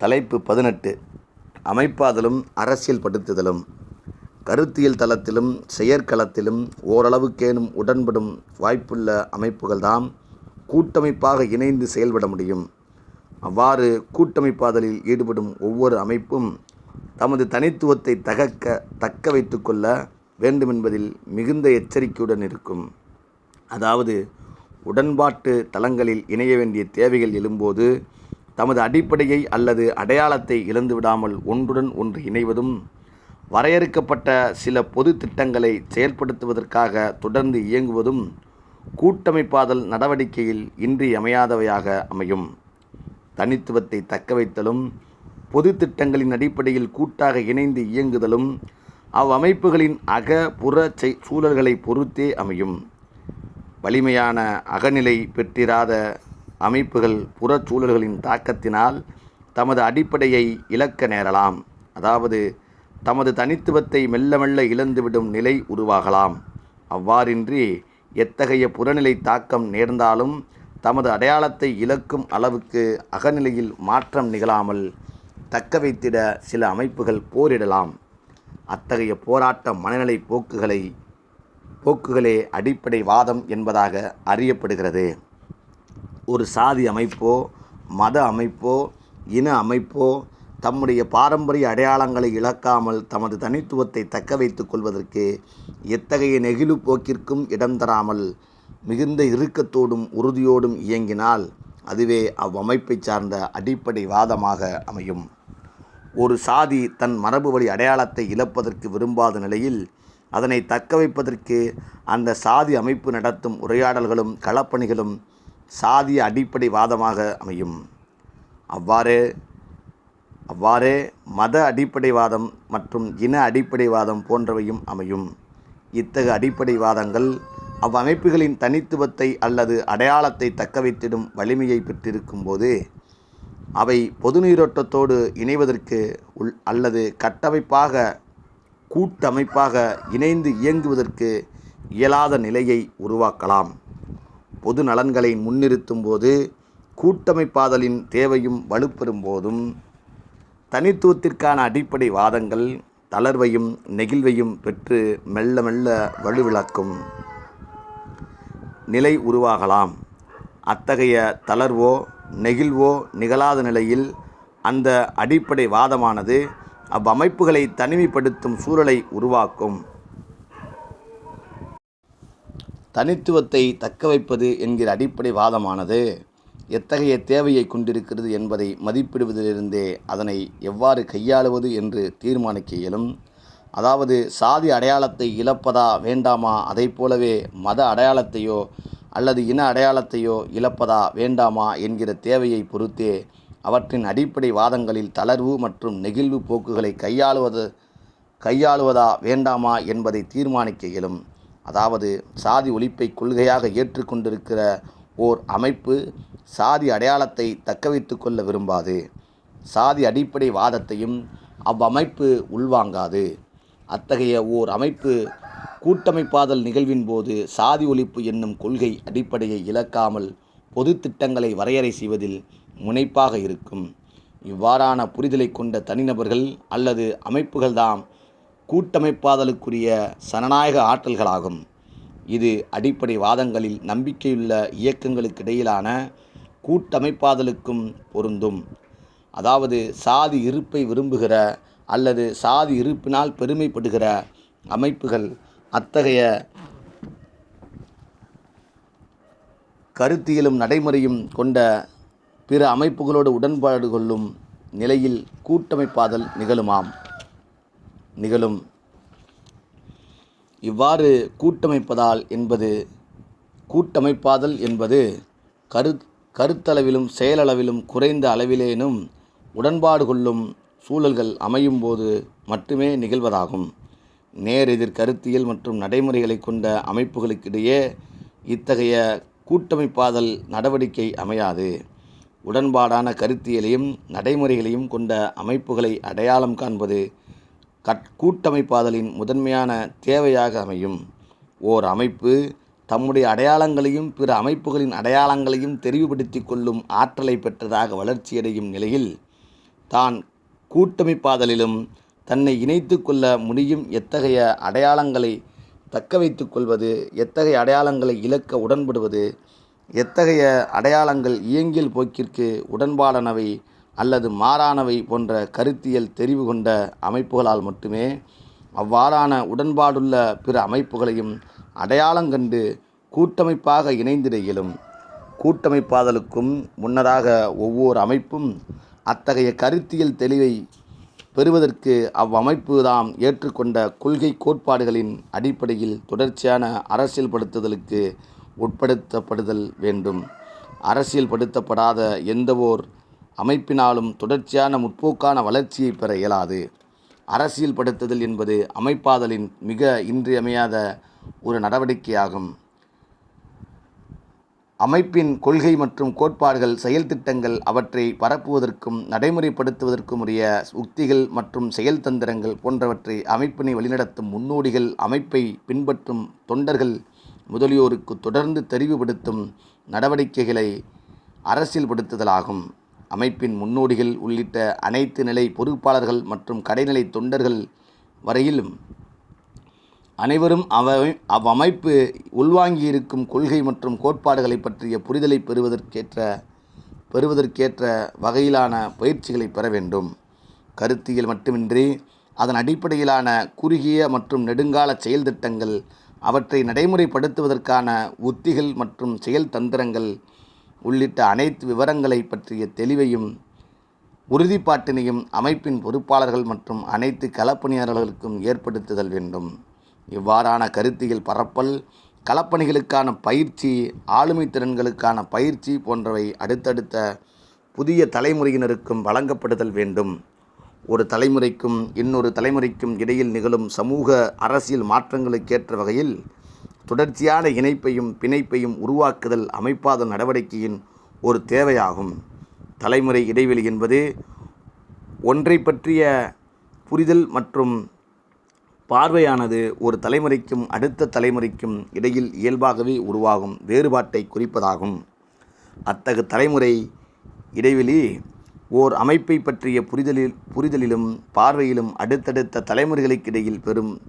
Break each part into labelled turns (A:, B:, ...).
A: தலைப்பு பதினெட்டு. அமைப்பாதலும் அரசியல் படுத்துதலும் கருத்தியல் தளத்திலும் செயற்களத்திலும் ஓரளவுக்கேனும் உடன்படும் வாய்ப்புள்ள அமைப்புகள்தாம் கூட்டமைப்பாக இணைந்து செயல்பட முடியும். அவ்வாறு கூட்டமைப்பாதலில் ஈடுபடும் ஒவ்வொரு அமைப்பும் தமது தனித்துவத்தை தகக்க தக்க வைத்து கொள்ள வேண்டுமென்பதில் மிகுந்த எச்சரிக்கையுடன் இருக்கும். அதாவது உடன்பாட்டு தளங்களில் இணைய வேண்டிய தேவைகள் எழும்போது தமது அடிப்படையை அல்லது அடையாளத்தை இழந்து விடாமல் ஒன்றுடன் ஒன்று இணைவதும் வரையறுக்கப்பட்ட சில பொது திட்டங்களை செயல்படுத்துவதற்காக தொடர்ந்து இயங்குவதும் கூட்டமைப்பாதல் நடவடிக்கையில் இன்றியமையாதவையாக அமையும். தனித்துவத்தை தக்க வைத்தலும் பொது திட்டங்களின் அடிப்படையில் கூட்டாக இணைந்து இயங்குதலும் அவ்வமைப்புகளின் அக புற சூழல்களை பொறுத்தே அமையும். வலிமையான அகநிலை பெற்றிராத அமைப்புகள் புறச்சூழல்களின் தாக்கத்தினால் தமது அடிப்படையை இழக்க நேரலாம். அதாவது தமது தனித்துவத்தை மெல்ல மெல்ல இழந்துவிடும் நிலை உருவாகலாம். அவ்வாறின்றி எத்தகைய புறநிலை தாக்கம் நேர்ந்தாலும் தமது அடையாளத்தை இழக்கும் அளவுக்கு அகநிலையில் மாற்றம் நிகழாமல் தக்க வைத்திட சில அமைப்புகள் போரிடலாம். அத்தகைய போராட்ட மனநிலை போக்குகளை போக்குகளே அடிப்படை வாதம் என்பதாக அறியப்படுகிறது. ஒரு சாதி அமைப்போ மத அமைப்போ இன அமைப்போ தம்முடைய பாரம்பரிய அடையாளங்களை இழக்காமல் தமது தனித்துவத்தை தக்க வைத்துக் கொள்வதற்கு எத்தகைய நெகிழு போக்கிற்கும் இடம் தராமல் மிகுந்த இறுக்கத்தோடும் உறுதியோடும் இயங்கினால் அதுவே அவ்வமைப்பை சார்ந்த அடிப்படை வாதமாக அமையும். ஒரு சாதி தன் மரபு வழி அடையாளத்தை இழப்பதற்கு விரும்பாத நிலையில் அதனை தக்க வைப்பதற்கு அந்த சாதி அமைப்பு நடத்தும் உரையாடல்களும் களப்பணிகளும் சாதிய அடிப்படை வாதமாக அமையும். அவ்வாறே அவ்வாறே மத அடிப்படைவாதம் மற்றும் இன அடிப்படைவாதம் போன்றவையும் அமையும். இத்தகு அடிப்படைவாதங்கள் அவ்வமைப்புகளின் தனித்துவத்தை அல்லது அடையாளத்தை தக்க வைத்திடும் வலிமையை பெற்றிருக்கும் போது அவை பொது நீரோட்டத்தோடு இணைவதற்கு உள் அல்லது கட்டமைப்பாக கூட்டமைப்பாக இணைந்து இயங்குவதற்கு இயலாத நிலையை உருவாக்கலாம். பொது நலன்களை முன்னிறுத்தும் போது கூட்டமைப்பாதலின் தேவையும் வலுப்பெறும் போதும் தனித்துவத்திற்கான அடிப்படை வாதங்கள் தளர்வையும் நெகிழ்வையும் பெற்று மெல்ல மெல்ல வலுவிளக்கும் நிலை உருவாகலாம். அத்தகைய தளர்வோ நெகிழ்வோ நிகழாத நிலையில் அந்த அடிப்படை வாதமானது அவ்வமைப்புகளை தனிமைப்படுத்தும் சூழலை உருவாக்கும். தனித்துவத்தை தக்க வைப்பது என்கிற அடிப்படை வாதமானது. எத்தகைய தேவையை கொண்டிருக்கிறது என்பதை மதிப்பிடுவதிலிருந்தே அதனை எவ்வாறு கையாளுவது என்று தீர்மானிக்க இயலும் அதாவது சாதி அடையாளத்தை இழப்பதா வேண்டாமா அதை போலவே மத அடையாளத்தையோ அல்லது இன அடையாளத்தையோ இழப்பதா வேண்டாமா என்கிற தேவையை பொறுத்தே அவற்றின் அடிப்படை வாதங்களில் தளர்வு மற்றும் நெகிழ்வு போக்குகளை கையாளுவது கையாளுவதா வேண்டாமா என்பதை தீர்மானிக்க இயலும் அதாவது சாதி ஒழிப்பை கொள்கையாக ஏற்றுக்கொண்டிருக்கிற ஓர் அமைப்பு சாதி அடையாளத்தை தக்க வைத்து கொள்ள விரும்பாது. சாதி அடிப்படை வாதத்தையும் அவ்வமைப்பு உள்வாங்காது. அத்தகைய ஓர் அமைப்பு கூட்டமைப்பாதல் நிகழ்வின் போது சாதி ஒழிப்பு என்னும் கொள்கை அடிப்படையை இழக்காமல் பொது திட்டங்களை வரையறை செய்வதில் முனைப்பாக இருக்கும். இவ்வாறான புரிதலை கொண்ட தனிநபர்கள் அல்லது அமைப்புகள்தான் கூட்டமைப்பாதலுக்குரிய சனநாயக ஆற்றல்களாகும். இது அடிப்படை வாதங்களில் நம்பிக்கையுள்ள இயக்கங்களுக்கிடையிலான கூட்டமைப்பாதலுக்கும் பொருந்தும். அதாவது சாதி இருப்பை விரும்புகிற அல்லது சாதி இருப்பினால் பெருமைப்படுகிற அமைப்புகள் அத்தகைய கருத்தியலும் நடைமுறையும் கொண்ட பிற அமைப்புகளோடு உடன்பாடு கொள்ளும் நிலையில் கூட்டமைப்பாதல் நிகழுமாம். நிகழும். இவ்வாறு கூட்டமைப்பதால் என்பது கூட்டமைப்பாதல் என்பது கரு கருத்தளவிலும் செயலளவிலும் குறைந்த அளவிலேனும் உடன்பாடு கொள்ளும் சூழல்கள் அமையும் போது மட்டுமே நிகழ்வதாகும். நேர் எதிர் கருத்தியல் மற்றும் நடைமுறைகளை கொண்ட அமைப்புகளுக்கிடையே இத்தகைய கூட்டமைப்பாதல் நடவடிக்கை அமையாது. உடன்பாடான கருத்தியலையும் நடைமுறைகளையும் கொண்ட அமைப்புகளை அடையாளம் காண்பது கட் கூட்டமைப்பாதலின் முதன்மையான தேவையாக அமையும். ஓர் அமைப்பு தம்முடைய அடையாளங்களையும் பிற அமைப்புகளின் அடையாளங்களையும் தெரிவுபடுத்தி கொள்ளும் ஆற்றலை பெற்றதாக வளர்ச்சியடையும் நிலையில் தான் கூட்டமைப்பாதலிலும் தன்னை இணைத்து கொள்ள முடியும் எத்தகைய அடையாளங்களை தக்க வைத்து கொள்வது எத்தகைய அடையாளங்களை இழக்க உடன்படுவது எத்தகைய அடையாளங்கள் இயங்கியல் போக்கிற்கு உடன்பாடானவை அல்லது மாறானவை போன்ற கருத்தியல் தெரிவு கொண்ட அமைப்புகளால் மட்டுமே அவ்வாறான உடன்பாடுள்ள பிற அமைப்புகளையும் அடையாளம் கண்டு கூட்டமைப்பாக இணைந்திட இயலும் கூட்டமைப்பாதலுக்கும் முன்னதாக ஒவ்வொரு அமைப்பும் அத்தகைய கருத்தியல் தெளிவை பெறுவதற்கு அவ்வமைப்பு தாம் ஏற்றுக்கொண்ட கொள்கை கோட்பாடுகளின் அடிப்படையில் தொடர்ச்சியான அரசியல்படுத்துதலுக்கு உட்படுத்தப்படுதல் வேண்டும். அரசியல்படுத்தப்படாத எந்தவோர் அமைப்பினாலும் தொடர்ச்சியான முற்போக்கான வளர்ச்சியை பெற இயலாது. அரசியல்படுத்துதல் என்பது அமைப்பாதலின் மிக இன்றியமையாத ஒரு நடவடிக்கையாகும். அமைப்பின் கொள்கை மற்றும் கோட்பாடுகள் செயல்திட்டங்கள் அவற்றை பரப்புவதற்கும் நடைமுறைப்படுத்துவதற்கும் உரிய உக்திகள் மற்றும் செயல்தந்திரங்கள் போன்றவற்றை அமைப்பினை வழிநடத்தும் முன்னோடிகள் அமைப்பை பின்பற்றும் தொண்டர்கள் முதலியோருக்கு தொடர்ந்து தெரிவுபடுத்தும் நடவடிக்கைகளை அரசியல்படுத்துதலாகும். அமைப்பின் முன்னோடிகள் உள்ளிட்ட அனைத்து நிலை பொறுப்பாளர்கள் மற்றும் கடைநிலை தொண்டர்கள் வரையிலும் அனைவரும் அவை அவ்வமைப்பு உள்வாங்கியிருக்கும் கொள்கை மற்றும் கோட்பாடுகளை பற்றிய புரிதலை பெறுவதற்கேற்ற பெறுவதற்கேற்ற வகையிலான பயிற்சிகளை பெற வேண்டும். கருத்தியல் மட்டுமின்றி அதன் அடிப்படையிலான குறுகிய மற்றும் நெடுங்கால செயல்திட்டங்கள் அவற்றை நடைமுறைப்படுத்துவதற்கான உத்திகள் மற்றும் செயல் தந்திரங்கள் உள்ளிட்ட அனைத்து விவரங்களை பற்றிய தெளிவையும் உறுதிப்பாட்டினையும் அமைப்பின் பொறுப்பாளர்கள் மற்றும் அனைத்து களப்பணியாளர்களுக்கும் ஏற்படுத்துதல் வேண்டும். இவ்வாறான கருத்தியல் பரப்பல் களப்பணிகளுக்கான பயிற்சி ஆளுமை திறன்களுக்கான பயிற்சி போன்றவை அடுத்தடுத்த புதிய தலைமுறையினருக்கும் வழங்கப்படுதல் வேண்டும். ஒரு தலைமுறைக்கும் இன்னொரு தலைமுறைக்கும் இடையில் நிகழும் சமூக அரசியல் மாற்றங்களுக்கேற்ற வகையில் தொடர்ச்சியான இணைப்பையும் பிணைப்பையும் உருவாக்குதல் அமைப்பாத நடவடிக்கையின் ஒரு தேவையாகும். தலைமுறை இடைவெளி என்பது ஒன்றை பற்றிய புரிதல் மற்றும் பார்வையானது ஒரு தலைமுறைக்கும் அடுத்த தலைமுறைக்கும் இடையில் இயல்பாகவே உருவாகும் வேறுபாட்டை குறிப்பதாகும். அத்தகு தலைமுறை இடைவெளி ஓர் அமைப்பை பற்றிய புரிதலில் புரிதலிலும் பார்வையிலும் அடுத்தடுத்த தலைமுறைகளுக்கிடையில் பெரும்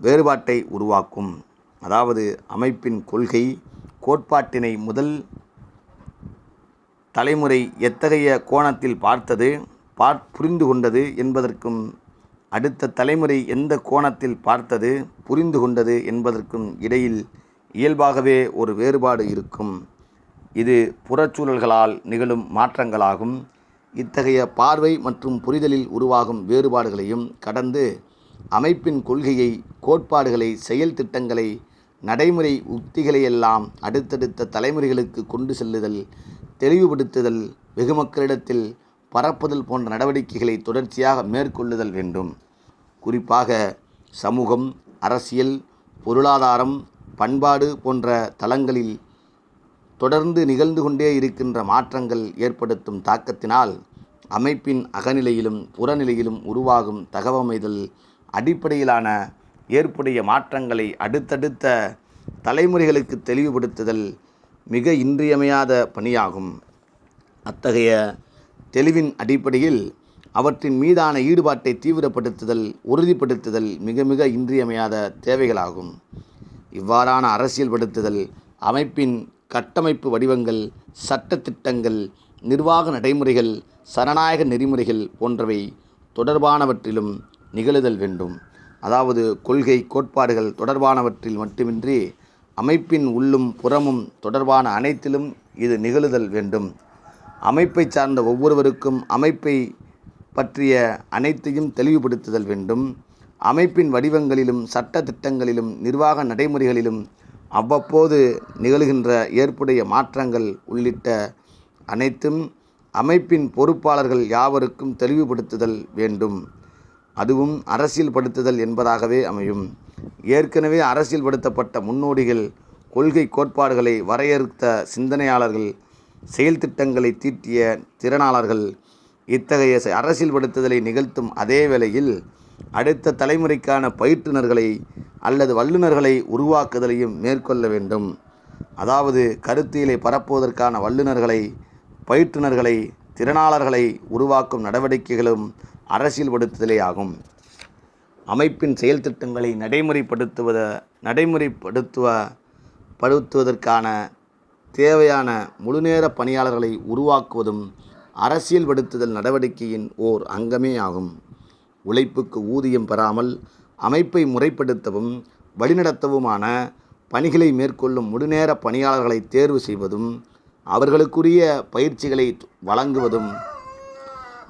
A: வேறுபாட்டை உருவாக்கும். அதாவது அமைப்பின் கொள்கை கோட்பாட்டினை முதல் தலைமுறை எத்தகைய கோணத்தில் பார்த்தது பார் புரிந்து கொண்டது என்பதற்கும் அடுத்த தலைமுறை எந்த கோணத்தில் பார்த்தது புரிந்து கொண்டது என்பதற்கும் இடையில் இயல்பாகவே ஒரு வேறுபாடு இருக்கும். இது புறச்சூழல்களால் நிகழும் மாற்றங்களாகும். இத்தகைய பார்வை மற்றும் புரிதலில் உருவாகும் வேறுபாடுகளையும் கடந்து அமைப்பின் கொள்கையை கோட்பாடுகளை செயல் திட்டங்களை நடைமுறை உத்திகளையெல்லாம் அடுத்தடுத்த தலைமுறைகளுக்கு கொண்டு செல்லுதல் தெளிவுபடுத்துதல் வெகு மக்களிடத்தில் பரப்புதல் போன்ற நடவடிக்கைகளை தொடர்ச்சியாக மேற்கொள்ளுதல் வேண்டும். குறிப்பாக சமூகம் அரசியல் பொருளாதாரம் பண்பாடு போன்ற தளங்களில் தொடர்ந்து நிகழ்ந்து கொண்டே இருக்கின்ற மாற்றங்கள் ஏற்படுத்தும் தாக்கத்தினால் அமைப்பின் அகநிலையிலும் புறநிலையிலும் உருவாகும் தகவமைதல் அடிப்படையிலான ஏற்புடைய மாற்றங்களை அடுத்தடுத்த தலைமுறைகளுக்கு தெளிவுபடுத்துதல் மிக இன்றியமையாத பணியாகும். அத்தகைய தெளிவின் அடிப்படையில் அவற்றின் மீதான ஈடுபாட்டை தீவிரப்படுத்துதல் உறுதிப்படுத்துதல் மிக மிக இன்றியமையாத தேவைகளாகும். இவ்வாறான அரசியல்படுத்துதல் அமைப்பின் கட்டமைப்பு வடிவங்கள் சட்ட திட்டங்கள் நிர்வாக நடைமுறைகள் சனநாயக நெறிமுறைகள் போன்றவை தொடர்பானவற்றிலும் நிகழுதல் வேண்டும். அதாவது கொள்கை கோட்பாடுகள் தொடர்பானவற்றில் மட்டுமின்றி அமைப்பின் உள்ளும் புறமும் தொடர்பான அனைத்திலும் இது நிகழுதல் வேண்டும். அமைப்பை சார்ந்த ஒவ்வொருவருக்கும் அமைப்பை பற்றிய அனைத்தையும் தெளிவுபடுத்துதல் வேண்டும். அமைப்பின் வடிவங்களிலும் சட்ட திட்டங்களிலும் நிர்வாக நடைமுறைகளிலும் அவ்வப்போது நிகழ்கின்ற ஏற்புடைய மாற்றங்கள் உள்ளிட்ட அனைத்தும் அமைப்பின் பொறுப்பாளர்கள் யாவருக்கும் தெளிவுபடுத்துதல் வேண்டும். அதுவும் அரசியல்படுத்துதல் என்பதாகவே அமையும். ஏற்கனவே அரசியல்படுத்தப்பட்ட முன்னோடிகள் கொள்கை கோட்பாடுகளை வரையறுத்த சிந்தனையாளர்கள் செயல் திட்டங்களை தீட்டிய திறனாளர்கள் இத்தகைய அரசியல்படுத்துதலை நிகழ்த்தும் அதே வேளையில் அடுத்த தலைமுறைக்கான பயிற்றுனர்களை அல்லது வல்லுநர்களை உருவாக்குதலையும் மேற்கொள்ள வேண்டும். அதாவது கருத்தியலை பரப்புவதற்கான வல்லுநர்களை பயிற்றுனர்களை திறனாளர்களை உருவாக்கும் நடவடிக்கைகளும் அரசியல்படுத்துதலே ஆகும். அமைப்பின் செயல் திட்டங்களை நடைமுறைப்படுத்துவத நடைமுறைப்படுத்துவ படுத்துவதற்கான தேவையான முழுநேர பணியாளர்களை உருவாக்குவதும் அரசியல்படுத்துதல் நடவடிக்கையின் ஓர் அங்கமே ஆகும். உழைப்புக்கு ஊதியம் பெறாமல் அமைப்பை முறைப்படுத்தவும் வழிநடத்தவுமான பணிகளை மேற்கொள்ளும் முழுநேர பணியாளர்களை தேர்வு செய்வதும் அவர்களுக்குரிய பயிற்சிகளை வழங்குவதும்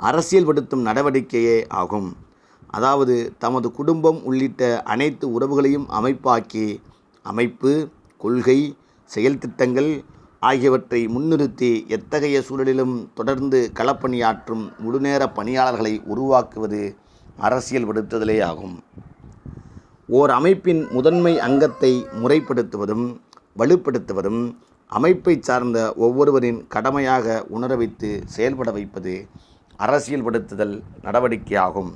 A: அரசியல்படுத்தும் நடவடிக்கையே ஆகும். அதாவது தமது குடும்பம் உள்ளிட்ட அனைத்து உறவுகளையும் அமைப்பாக்கி அமைப்பு கொள்கை செயல்திட்டங்கள் ஆகியவற்றை முன்னிறுத்தி எத்தகைய சூழலிலும் தொடர்ந்து களப்பணியாற்றும் முழுநேர பணியாளர்களை உருவாக்குவது அரசியல்படுத்துதலே ஆகும். ஓர் அமைப்பின் முதன்மை அங்கத்தை முறைப்படுத்துவதும் வலுப்படுத்துவதும் அமைப்பை சார்ந்த ஒவ்வொருவரின் கடமையாக உணர வைத்து செயல்பட வைப்பது அரசியல்படுத்துதல் நடவடிக்கையாகும்.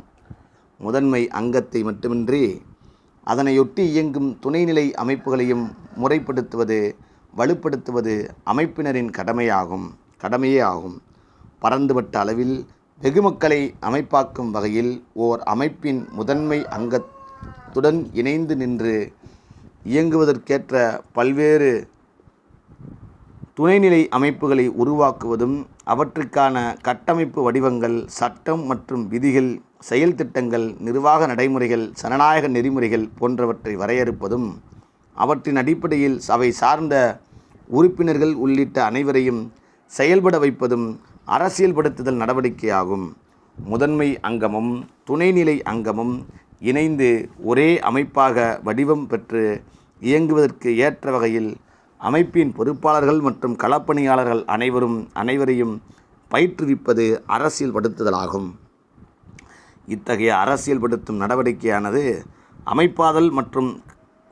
A: முதன்மை அங்கத்தை மட்டுமின்றி அதனையொட்டி இயங்கும் துணைநிலை அமைப்புகளையும் முறைப்படுத்துவது வலுப்படுத்துவது அமைப்பினரின் கடமையாகும் கடமையே ஆகும். பரந்துபட்ட அளவில் வெகுமக்களை அமைப்பாக்கும் வகையில் ஓர் அமைப்பின் முதன்மை அங்கத்துடன் இணைந்து நின்று இயங்குவதற்கேற்ற பல்வேறு துணைநிலை அமைப்புகளை உருவாக்குவதும் அவற்றுக்கான கட்டமைப்பு வடிவங்கள் சட்டம் மற்றும் விதிகள் செயல் திட்டங்கள் நிர்வாக நடைமுறைகள் ஜனநாயக நெறிமுறைகள் போன்றவற்றை வரையறுப்பதும் அவற்றின் அடிப்படையில் அவை சார்ந்த உறுப்பினர்கள் உள்ளிட்ட அனைவரையும் செயல்பட வைப்பதும் அரசியல்படுத்துதல் நடவடிக்கையாகும். முதன்மை அங்கமும் துணைநிலை அங்கமும் இணைந்து ஒரே அமைப்பாக வடிவம் பெற்று இயங்குவதற்கு ஏற்ற வகையில் அமைப்பின் பொறுப்பாளர்கள் மற்றும் களப்பணியாளர்கள் அனைவரும் அனைவரையும் பயிற்றுவிப்பது அரசியல்படுத்துதலாகும் இத்தகைய அரசியல்படுத்தும் நடவடிக்கையானது அமைப்பாதல் மற்றும்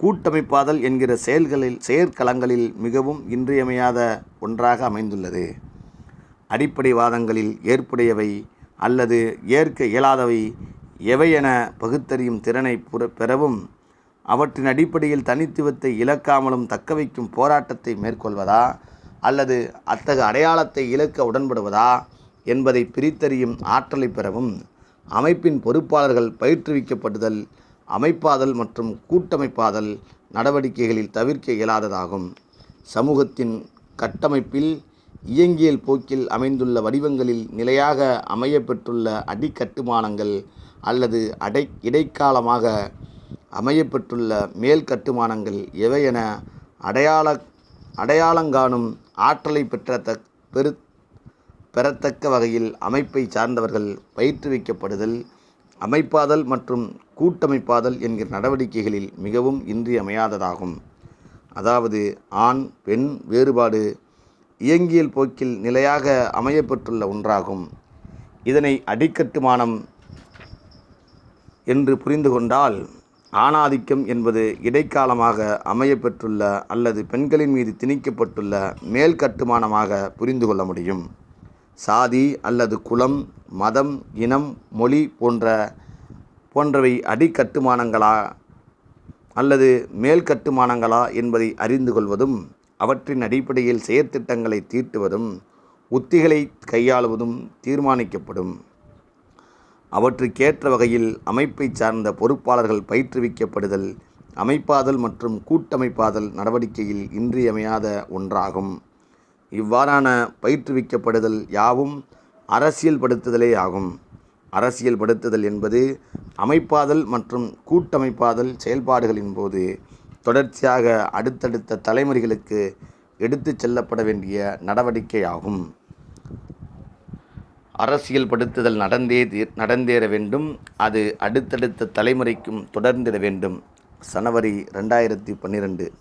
A: கூட்டமைப்பாதல் என்கிற செயல்களில் செயற்களங்களில் மிகவும் இன்றியமையாத ஒன்றாக அமைந்துள்ளது. அடிப்படை வாதங்களில் ஏற்புடையவை அல்லது ஏற்க இயலாதவை எவை என பகுத்தறியும் திறனை புற- பெறவும் அவற்றின் அடிப்படையில் தனித்துவத்தை இழக்காமலும் தக்கவைக்கும் போராட்டத்தை மேற்கொள்வதா? அல்லது அத்தகு அடையாளத்தை இழக்க உடன்படுவதா? என்பதை பிரித்தறியும் ஆற்றலை பெறவும் அமைப்பின் பொறுப்பாளர்கள் பயிற்றுவிக்கப்படுதல் அமைப்பாதல் மற்றும் கூட்டமைப்பாதல் நடவடிக்கைகளில் தவிர்க்க இயலாததாகும். சமூகத்தின் கட்டமைப்பில் இயங்கியல் போக்கில் அமைந்துள்ள வடிவங்களில் நிலையாக அமையப்பெற்றுள்ள அடிக்கட்டுமானங்கள் அல்லது அடை இடைக்காலமாக அமையப்பெற்றுள்ள மேல் கட்டுமானங்கள் எவை என அடையாள அடையாளங்காணும் ஆற்றலை பெற்றத்தக் தக் பெரு பெறத்தக்க வகையில் அமைப்பை சார்ந்தவர்கள் பயிற்றுவிக்கப்படுதல் அமைப்பாதல் மற்றும் கூட்டமைப்பாதல் என்கிற நடவடிக்கைகளில் மிகவும் இன்றியமையாததாகும். அதாவது ஆண் பெண் வேறுபாடு இயங்கியல் போக்கில் நிலையாக அமையப்பெற்றுள்ள ஒன்றாகும். இதனை அடிக்கட்டுமானம் என்று புரிந்து கொண்டால் ஆணாதிக்கம் என்பது இடைக்காலமாக அமையப்பெற்றுள்ள அல்லது பெண்களின் மீது திணிக்கப்பட்டுள்ள மேல் கட்டுமானமாக புரிந்து கொள்ள முடியும். சாதி அல்லது குலம் மதம் இனம் மொழி போன்ற போன்றவை அடிக்கட்டுமானங்களா அல்லது மேல் கட்டுமானங்களா என்பதை அறிந்து கொள்வதும் அவற்றின் அடிப்படையில் செயற்திட்டங்களை தீட்டுவதும் உத்திகளை கையாளுவதும் தீர்மானிக்கப்படும். அவற்றுக்கேற்ற வகையில் அமைப்பை சார்ந்த பொறுப்பாளர்கள் பயிற்றுவிக்கப்படுதல் அமைப்பாதல் மற்றும் கூட்டமைப்பாதல் நடவடிக்கையில் இன்றியமையாத ஒன்றாகும். இவ்வாறான பயிற்றுவிக்கப்படுதல் யாவும் அரசியல்படுத்துதலே ஆகும். அரசியல்படுத்துதல் என்பது அமைப்பாதல் மற்றும் கூட்டமைப்பாதல் செயல்பாடுகளின் போது தொடர்ச்சியாக அடுத்தடுத்த தலைமுறைகளுக்கு எடுத்துச் செல்லப்பட வேண்டிய நடவடிக்கையாகும். அரசியல்படுத்துதல் நடந்தே தீர் நடந்தேற வேண்டும். அது அடுத்தடுத்த தலைமுறைக்கும் தொடர்ந்திட வேண்டும். சனவரி ரெண்டாயிரத்தி பன்னிரெண்டு.